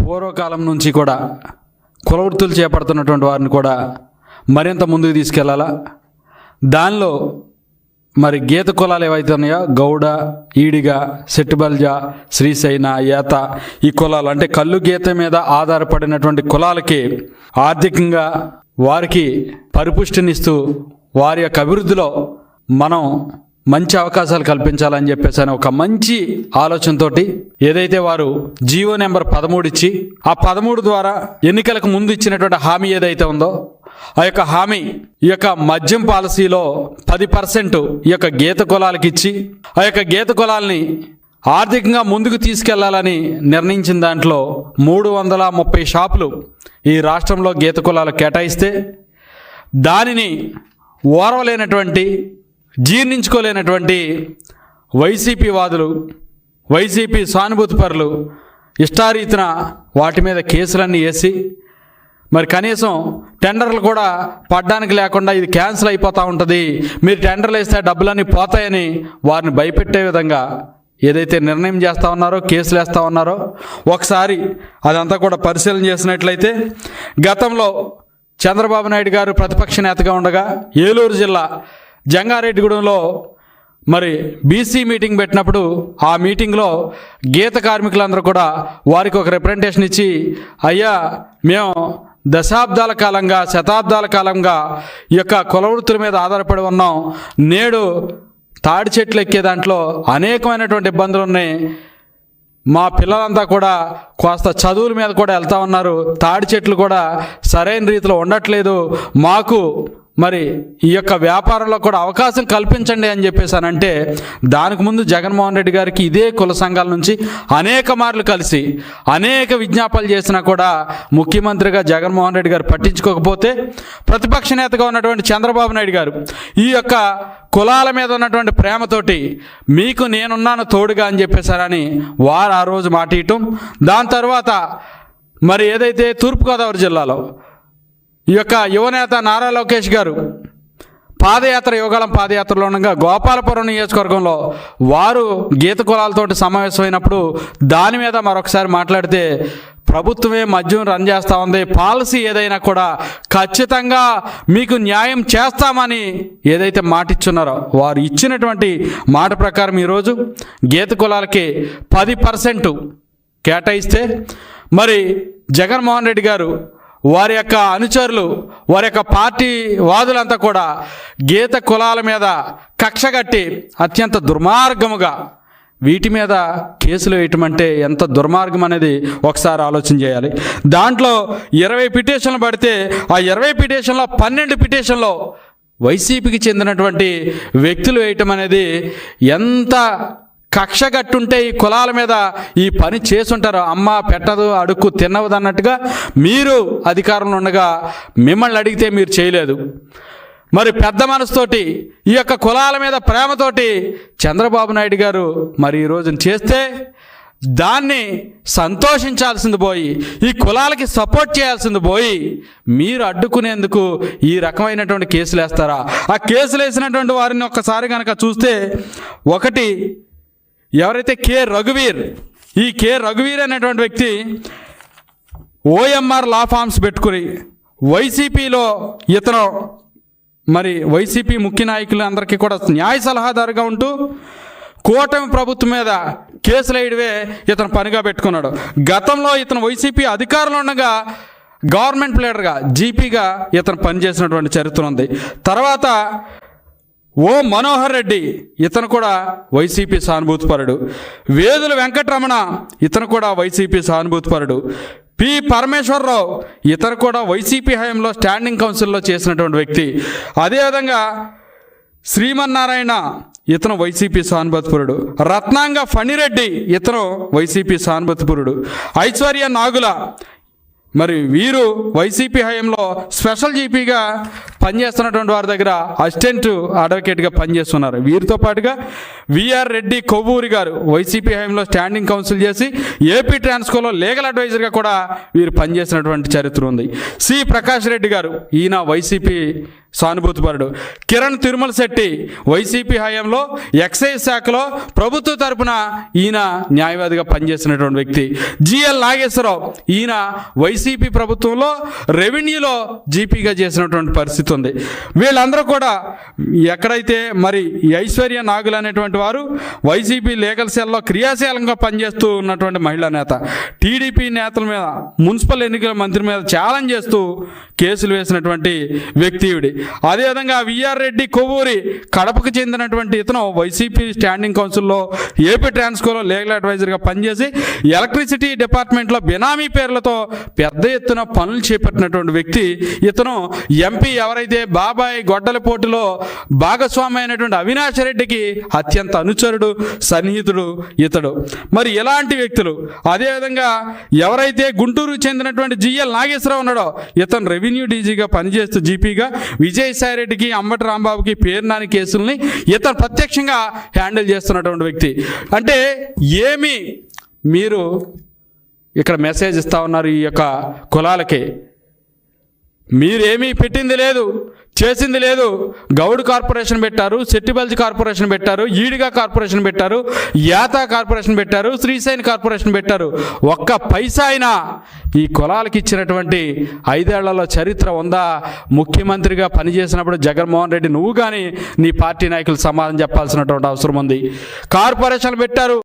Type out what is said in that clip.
పూర్వకాలం నుంచి కూడా కులవృత్తులు చేపడుతున్నటువంటి వారిని కూడా మరింత ముందుకు తీసుకెళ్ళాలా? దానిలో మరి గీత కులాలు ఏవైతే ఉన్నాయో గౌడ ఈడిగ సెట్టుబల్జ శ్రీశైన ఏత ఈ కులాలు అంటే కళ్ళు గీత మీద ఆధారపడినటువంటి కులాలకి ఆర్థికంగా వారికి పరిపుష్టినిస్తూ వారి యొక్క అభివృద్ధిలో మనం మంచి అవకాశాలు కల్పించాలని చెప్పేసి అని ఒక మంచి ఆలోచనతో ఏదైతే వారు జియో నెంబర్ పదమూడు ఇచ్చి ఆ పదమూడు ద్వారా ఎన్నికలకు ముందు ఇచ్చినటువంటి హామీ ఏదైతే ఉందో ఆ యొక్క హామీ ఈ యొక్క మద్యం పాలసీలో పది పర్సెంట్ ఈ యొక్క గీత కులాలకి ఇచ్చి ఆ యొక్క గీత కులాల్ని ఆర్థికంగా ముందుకు తీసుకెళ్ళాలని నిర్ణయించిన దాంట్లో మూడు వందల ముప్పై షాపులు ఈ రాష్ట్రంలో గీత కులాలు కేటాయిస్తే దానిని ఓరవలేనటువంటి జీర్ణించుకోలేనటువంటి వైసీపీ వాదులు వైసీపీ సానుభూతిపరులు ఇష్టారీతిన వాటి మీద కేసులన్నీ వేసి మరి కనీసం టెండర్లు కూడా పడ్డానికి లేకుండా ఇది క్యాన్సిల్ అయిపోతూ ఉంటుంది. మీరు టెండర్లు వేస్తే డబ్బులన్నీ పోతాయని వారిని భయపెట్టే విధంగా ఏదైతే నిర్ణయం చేస్తూ ఉన్నారో కేసులు వేస్తూ ఉన్నారో ఒకసారి అదంతా కూడా పరిశీలన చేసినట్లయితే గతంలో చంద్రబాబు నాయుడు గారు ప్రతిపక్ష నేతగా ఉండగా ఏలూరు జిల్లా జంగారెడ్డిగూడెంలో మరి బీసీ మీటింగ్ పెట్టినప్పుడు ఆ మీటింగ్లో గీత కార్మికులందరూ కూడా వారికి ఒక రిప్రజెంటేషన్ ఇచ్చి అయ్యా మేము దశాబ్దాల కాలంగా శతాబ్దాల కాలంగా ఈ యొక్క కులవృత్తుల మీద ఆధారపడి ఉన్నాం. నేడు తాడి చెట్లు ఎక్కే దాంట్లో అనేకమైనటువంటి ఇబ్బందులు ఉన్నాయి. మా పిల్లలంతా కూడా కాస్త చదువుల మీద కూడా వెళ్తా ఉన్నారు. తాడి చెట్లు కూడా సరైన రీతిలో ఉండట్లేదు. మాకు మరి ఈ యొక్క వ్యాపారంలో కూడా అవకాశం కల్పించండి అని చెప్పేసానంటే దానికి ముందు జగన్మోహన్ రెడ్డి గారికి ఇదే కుల సంఘాల నుంచి అనేక మార్లు కలిసి అనేక విజ్ఞాపనలు చేసినా కూడా ముఖ్యమంత్రిగా జగన్మోహన్ రెడ్డి గారు పట్టించుకోకపోతే ప్రతిపక్ష నేతగా ఉన్నటువంటి చంద్రబాబు నాయుడు గారు ఈ యొక్క కులాల మీద ఉన్నటువంటి ప్రేమతోటి మీకు నేనున్నాను తోడుగా అని చెప్పేశారని వారు ఆ రోజు మాట ఇయటం. దాని తర్వాత మరి ఏదైతే తూర్పుగోదావరి జిల్లాలో ఈ యొక్క యువనేత నారా లోకేష్ గారు పాదయాత్ర యువగాలం పాదయాత్రలో ఉండగా గోపాలపురం నియోజకవర్గంలో వారు గీత కులాలతోటి సమావేశమైనప్పుడు దాని మీద మరొకసారి మాట్లాడితే ప్రభుత్వమే మద్యం రన్ చేస్తూ ఉంది. పాలసీ ఏదైనా కూడా ఖచ్చితంగా మీకు న్యాయం చేస్తామని ఏదైతే మాట ఇచ్చున్నారో వారు ఇచ్చినటువంటి మాట ప్రకారం ఈరోజు గీత కులాలకి పది పర్సెంట్ కేటాయిస్తే మరి జగన్మోహన్ రెడ్డి గారు వారి యొక్క అనుచరులు వారి యొక్క పార్టీ వాదులంతా కూడా గీత కులాల మీద కక్ష కట్టి అత్యంత దుర్మార్గముగా వీటి మీద కేసులు వేయటం అంటే ఎంత దుర్మార్గం అనేది ఒకసారి ఆలోచన చేయాలి. దాంట్లో ఇరవై పిటిషన్లు పడితే ఆ ఇరవై పిటిషన్లో పన్నెండు పిటిషన్లో వైసీపీకి చెందినటువంటి వ్యక్తులు వేయటం అనేది ఎంత కక్ష గట్టుంటే ఈ కులాల మీద ఈ పని చేసుంటారు. అమ్మ పెట్టదు అడుక్కు తిన్నవదు అన్నట్టుగా మీరు అధికారంలో ఉండగా మిమ్మల్ని అడిగితే మీరు చేయలేదు. మరి పెద్ద మనసుతోటి ఈ యొక్క కులాల మీద ప్రేమతోటి చంద్రబాబు నాయుడు గారు మరి ఈ రోజున చేస్తే దాన్ని సంతోషించాల్సింది పోయి ఈ కులాలకి సపోర్ట్ చేయాల్సింది పోయి మీరు అడ్డుకునేందుకు ఈ రకమైనటువంటి కేసులు వేస్తారా ఆ కేసులు వేసినటువంటి వారిని ఒక్కసారి కనుక చూస్తే ఒకటి ఎవరైతే కె రఘువీర్ ఈ కె రఘువీర్ అనేటువంటి వ్యక్తి ఓఎంఆర్ లా ఫార్మ్స్ పెట్టుకుని వైసీపీలో ఇతను మరి వైసీపీ ముఖ్య నాయకులు అందరికీ కూడా న్యాయ సలహాదారుగా ఉంటూ కూటమి ప్రభుత్వం మీద కేసులు వేయడమే ఇతను పనిగా పెట్టుకున్నాడు. గతంలో ఇతను వైసీపీ అధికారంలో ఉండగా గవర్నమెంట్ ప్లేడర్గా జీపీగా ఇతను పనిచేసినటువంటి చరిత్ర ఉంది. తర్వాత ఓ మనోహర్ రెడ్డి ఇతను కూడా వైసీపీ సానుభూతిపరుడు. వేదుల వెంకటరమణ ఇతను కూడా వైసీపీ సానుభూతిపరుడు. పి. పరమేశ్వరరావు ఇతను కూడా వైసీపీ హయాంలో స్టాండింగ్ కౌన్సిల్లో చేసినటువంటి వ్యక్తి. అదేవిధంగా శ్రీమన్నారాయణ ఇతను వైసీపీ సానుభూతిపురుడు. రత్నాంగ ఫణిరెడ్డి ఇతను వైసీపీ సానుభూతిపురుడు. ఐశ్వర్య నాగుల మరి వీరు వైసీపీ హయంలో స్పెషల్ జీపీగా పనిచేస్తున్నటువంటి వారి దగ్గర అసిస్టెంట్ అడ్వకేట్గా పనిచేస్తున్నారు. వీరితో పాటుగా విఆర్ రెడ్డి కొవ్వూరి గారు వైసీపీ హయాంలో స్టాండింగ్ కౌన్సిల్ చేసి ఏపీ ట్రాన్స్కోలో లీగల్ అడ్వైజర్గా కూడా వీరు పనిచేసినటువంటి చరిత్ర ఉంది. సి ప్రకాష్ రెడ్డి గారు ఈయన వైసీపీ సానుభూతిపరుడు కిరణ్ తిరుమల శెట్టి వైసీపీ హయాంలో ఎక్సైజ్ శాఖలో ప్రభుత్వ తరపున ఈయన న్యాయవాదిగా పనిచేసినటువంటి వ్యక్తి. జిఎల్ నాగేశ్వరరావు ఈయన వైసీపీ ప్రభుత్వంలో రెవెన్యూలో జీపీగా చేసినటువంటి పరిస్థితి ఉంది వీళ్ళందరూ కూడా ఎక్కడైతే మరి ఐశ్వర్య నాగులు అనేటువంటి వారు వైసీపీ లీగల్ సెల్లో క్రియాశీలంగా పనిచేస్తూ ఉన్నటువంటి మహిళా నేత టీడీపీ నేతల మీద మున్సిపల్ ఎన్నికల మంత్రి మీద ఛాలెంజ్ చేస్తూ కేసులు వేసినటువంటి వ్యక్తి ఈవిడి. అదేవిధంగా విఆర్ రెడ్డి కొవ్వూరి కడపకు చెందినటువంటి ఇతను వైసీపీ స్టాండింగ్ కౌన్సిల్లో ఏపీ ట్రాన్స్కోలో లీగల్ అడ్వైజర్గా పనిచేసి ఎలక్ట్రిసిటీ డిపార్ట్మెంట్లో బినామీ పేర్లతో పెద్ద ఎత్తున పనులు చేపట్టినటువంటి వ్యక్తి ఇతను. ఎంపీ ఎవరైతే బాబాయ్ గొడ్డలపోటులో భాగస్వామి అయినటువంటి అవినాష్ రెడ్డికి అత్యంత అనుచరుడు సన్నిహితుడు ఇతడు. మరి ఎలాంటి వ్యక్తులు అదేవిధంగా ఎవరైతే గుంటూరు చెందినటువంటి జిఎల్ నాగేశ్వరరావు ఉన్నాడో ఇతను రెవెన్యూ డీజీగా పనిచేస్తూ జీపీగా విజయసాయి రెడ్డికి అంబటి రాంబాబుకి పేరునాని కేసుల్ని ఇతను ప్రత్యక్షంగా హ్యాండిల్ చేస్తున్నటువంటి వ్యక్తి. అంటే ఏమి మీరు ఇక్కడ మెసేజ్ ఇస్తా ఉన్నారు ఈ యొక్క కులాలకి? మీరేమీ పెట్టింది లేదు చేసింది లేదు. గౌడ్ కార్పొరేషన్ పెట్టారు సెట్టిబల్జ్ కార్పొరేషన్ పెట్టారు ఈడిగా కార్పొరేషన్ పెట్టారు యాతా కార్పొరేషన్ పెట్టారు శ్రీశైన్ కార్పొరేషన్ పెట్టారు. ఒక్క పైసా అయినా ఈ కులాలకి ఇచ్చినటువంటి ఐదేళ్ళలో చరిత్ర ఉందా? ముఖ్యమంత్రిగా పనిచేసినప్పుడు జగన్మోహన్ రెడ్డి నువ్వు కానీ నీ పార్టీ నాయకులు సమాధానం చెప్పాల్సినటువంటి అవసరం ఉంది. కార్పొరేషన్లు పెట్టారు.